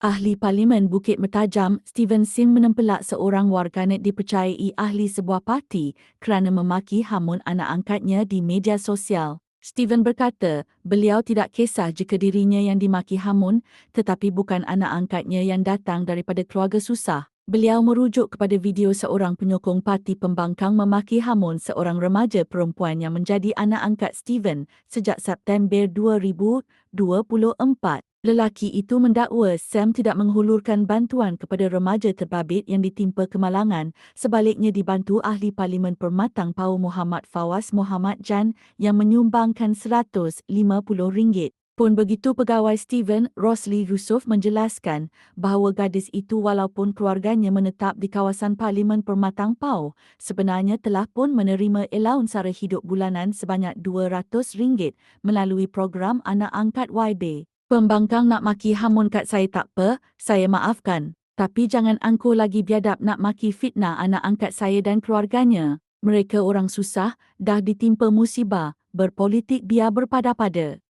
Ahli Parlimen Bukit Mertajam, Steven Sim menempelak seorang warganet dipercayai ahli sebuah parti kerana memaki hamun anak angkatnya di media sosial. Steven berkata, beliau tidak kisah jika dirinya yang dimaki hamun tetapi bukan anak angkatnya yang datang daripada keluarga susah. Beliau merujuk kepada video seorang penyokong parti pembangkang memaki hamun seorang remaja perempuan yang menjadi anak angkat Steven sejak September 2024. Lelaki itu mendakwa Sam tidak menghulurkan bantuan kepada remaja terbabit yang ditimpa kemalangan sebaliknya dibantu ahli Parlimen Permatang Pau Muhammad Fawaz Muhammad Jan yang menyumbangkan RM150. Pun begitu pegawai Steven Rosli Yusof menjelaskan bahawa gadis itu walaupun keluarganya menetap di kawasan Parlimen Permatang Pau sebenarnya telah pun menerima allowance sara hidup bulanan sebanyak RM200 melalui program anak angkat YB. Pembangkang nak maki hamun kat saya tak apa, saya maafkan. Tapi jangan angkuh lagi biadab nak maki fitnah anak angkat saya dan keluarganya. Mereka orang susah, dah ditimpa musibah, berpolitik biar berpada-pada.